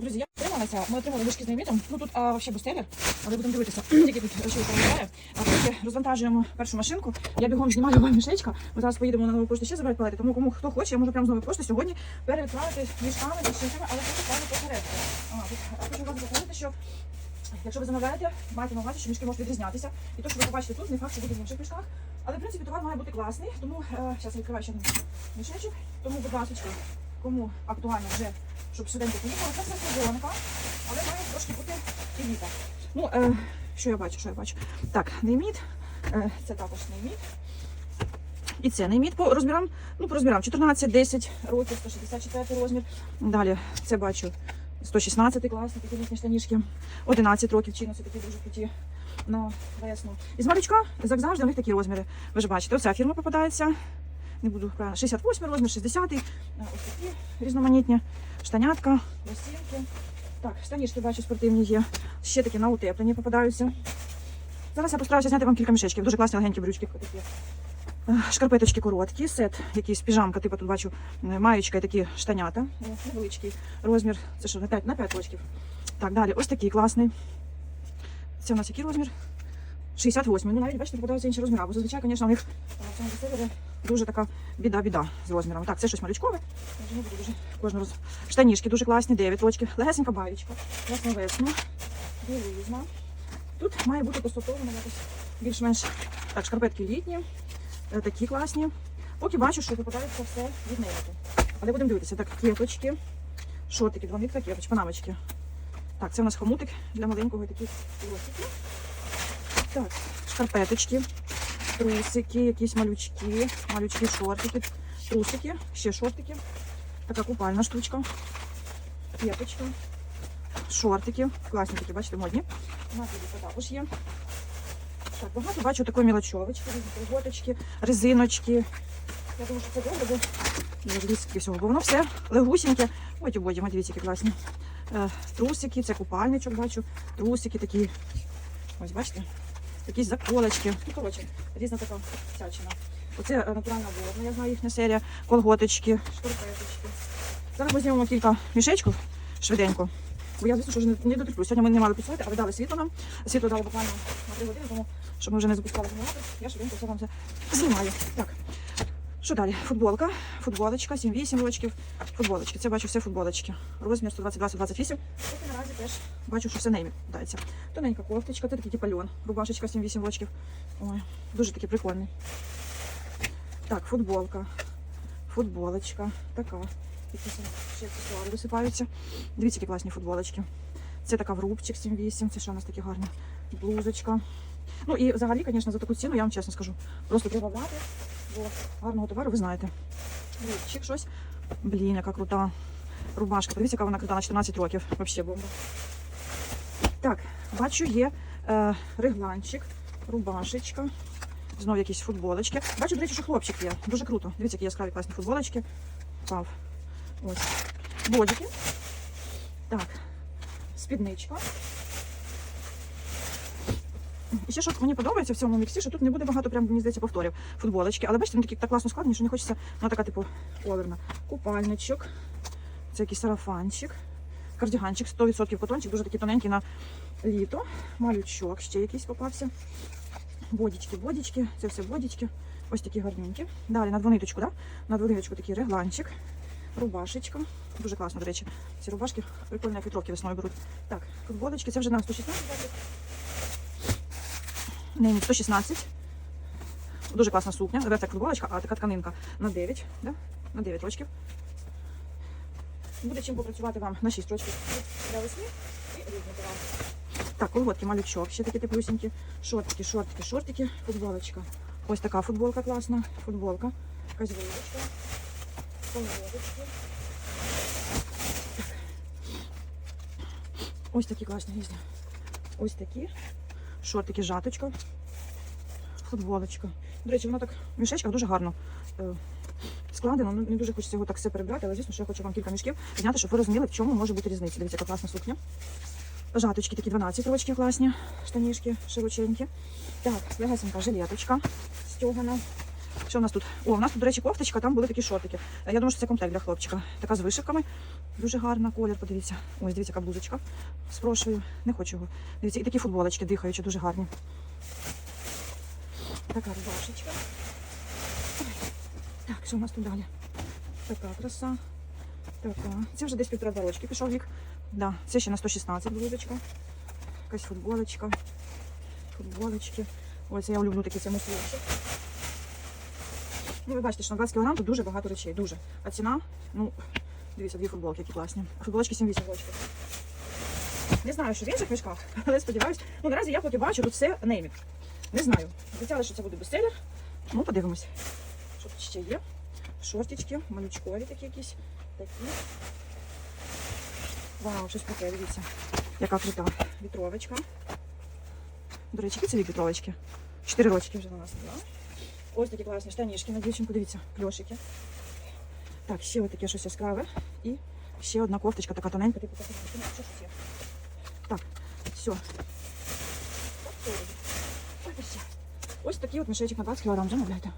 Друзі, я отрималася. Ми отримали вишки з наймітом. Ну тут а, взагалі bestseller, але будемо дивитися, які тут речі перебуває. А поки розвантажуємо першу машинку. Я бігом знімаю вам мішечка. Ми зараз поїдемо на нову пошту ще забирати палети. Тому кому хто хоче, я можу прямо з нової пошти сьогодні переправити мішками з машинками, але хочу саме посередку. А, тут хочу вас запевнити, що Якщо ви замовляєте, майте на увазі, що мішки можуть відрізнятися. І то, що ви побачите тут, не факт, що буде в інших мішках. Але в принципі товар має бути класний. Тому зараз я відкриваю ще один мішечок. Тому, будь ласка, кому актуально вже, щоб швиденько поїхали, це все сезонка, але має трошки бути і літа. Ну, е, що я бачу, що я бачу? Так, нейміт, е, це також нейміт. І це нейміт по розмірам, ну по розмірам 14, 10 років, 164 розмір. Далі це бачу 116 класні, такі літні штанішки. 11 років чинності такі дуже круті на весну. І з малючка, як завжди, у них такі розміри. Ви ж бачите, оця фірма попадається. Не буду правильно, 68 розмір, 60 Ось такі різноманітні. Штанятка, лосінки. Так, штанішки бачу спортивні є. Ще такі на утеплені попадаються. Зараз я постараюся зняти вам кілька мішечків. Дуже класні легенькі брючки такі. Е, Шкарпеточки короткі, сет, якийсь піжамка, типу тут бачу е, маєчка і такі штанята. Е, Невеличкий розмір. Це що, на 5, на 5 рочків. Так, далі, ось такий класний. Це у нас який розмір? 68. Ну навіть бачите, попадаються інші розміри. Бо зазвичай, звісно, у них в цьому десертері дуже така біда-біда з розмірами. Так, це щось малючкове. Я вже дуже. Штанішки дуже класні, 9 рочків. Легесенька баєчка. Класна весна. Білизна. Тут має бути поступовано якось більш-менш так, шкарпетки літні, е, такі класні. Поки бачу, що попадається все від неї. Але будемо дивитися. Так, кепочки, шортики, два мікро кепочки, панамочки. Так, це у нас хомутик для маленького такі лосики. Так, шкарпеточки, трусики, якісь малючки, малючки, шортики, трусики, ще шортики. Така купальна штучка. Кепочка. Шортики. Класні такі, бачите, модні. У нас також є. Так, багато бачу такої мілочовочки, колготочки, резиночки. Я думаю, що це добре, бо всього, бо воно все легусіньке. Ой, ті боді, дивіться, які класні. Е, трусики, це купальничок бачу, трусики такі. Ось бачите? Якісь заколочки. Ну, коротше, різна така всячина. Оце е, натуральна волна, я знаю їхня серія. Колготочки, шкарпеточки. Зараз ми знімемо кілька мішечків швиденько. Бо я, звісно, що вже не, не. Сьогодні ми не мали підсувати, але дали світло нам. Світло дало буквально на 3 години, тому щоб ми вже не запускали генератор. Я швиденько все вам це знімаю. Так. Що далі? Футболка, футболочка, 7-8 рочків. Футболочки. Це бачу все футболочки. Розмір 122-128. Поки наразі теж бачу, що все неймі дається. Тоненька кофточка, це такий типу льон. Рубашечка 7-8 рочків. Ой, дуже такий прикольний. Так, футболка. Футболочка. Така. Якісь ще аксесуари висипаються. Дивіться, які класні футболочки. Це така в рубчик 7-8. Це що у нас такі гарні? Блузочка. Ну і взагалі, звісно, за таку ціну, я вам чесно скажу, просто треба бо гарного товару ви знаєте. Рубчик щось. Блін, яка крута рубашка. Подивіться, яка вона крута на 14 років. Взагалі бомба. Так, бачу, є е, регланчик, рубашечка. Знову якісь футболочки. Бачу, до речі, що хлопчик є. Дуже круто. Дивіться, які яскраві класні футболочки. Пав. Ось. Бодики. Так. Спідничка. І ще що мені подобається в цьому міксі, що тут не буде багато, прям, мені здається, повторів футболочки. Але бачите, вони такі так класно складені, що не хочеться, ну така, типу, оверна. Купальничок. Це якийсь сарафанчик. Кардіганчик, 100% котончик, дуже такий тоненький на літо. Малючок ще якийсь попався. Бодічки, бодічки, це все бодічки. Ось такі гарненькі. Далі на двониточку, да? на двониточку такий регланчик, рубашечка. Дуже класно, до речі. Ці рубашки прикольно, як вітровки весною беруть. Так, футболочки, це вже на 116 років. Не, ні, 116. Дуже класна сукня. Це так футболочка, а така тканинка на 9, да? на 9 рочків. Буде чим попрацювати вам на 6 рочків для весни і різні товари. Так, колготки, малючок, ще такі теплюсінькі. Шортики, шортики, шортики, футболочка. Ось така футболка класна. Футболка. Якась вилочка. Колготочки. Ось такі класні різні. Ось такі. Шортики, жаточка. Футболочка. До речі, воно так в мішечках дуже гарно е, складено. Ну, не дуже хочеться його так все перебрати, але звісно, що я хочу вам кілька мішків зняти, щоб ви розуміли, в чому може бути різниця. Дивіться, яка класна сукня. Жаточки такі 12 рочки класні, штанішки широченькі. Так, легесенька жилеточка стягана. Що у нас тут? О, у нас тут, до речі, кофточка, там були такі шортики. Е, Я думаю, що це комплект для хлопчика. Така з вишивками. Дуже гарна колір, подивіться. Ось, дивіться, яка блузочка. Спрошую. Не хочу його. Дивіться, і такі футболочки дихаючі, дуже гарні. Така рубашечка. Так, що у нас тут далі? Така краса. Така. Це вже десь півтора рочки пішов вік. Да, це ще на 116 блузочка. Якась футболочка. Футболочки. Ось я люблю такі це муслівчик. Ну, ви бачите, що на 20 кг тут дуже багато речей. Дуже. А ціна, ну, дивіться, дві футболки, які класні. Футболочки 7-8 рочків. Не знаю, що в інших мішках, але сподіваюся. Ну, наразі я поки бачу, тут все неймік. Не знаю. Обіцяли, що це буде бестселер. Ну, подивимось. Що тут ще є? Шортички, малючкові такі якісь. Такі. Вау, щось таке, дивіться. Яка крута вітровочка. До речі, які це вітровочки? Чотири рочки вже на нас. Да? Ось такі класні штанішки на дівчинку, дивіться, кльошики. Так, ще ось таке щось яскраве. І ще одна кофточка, така тоненька, типу така. Ну, що ж є? Так, все. Так, все. Так, і все. Ось такий от мішечок на 20 кг, замовляйте.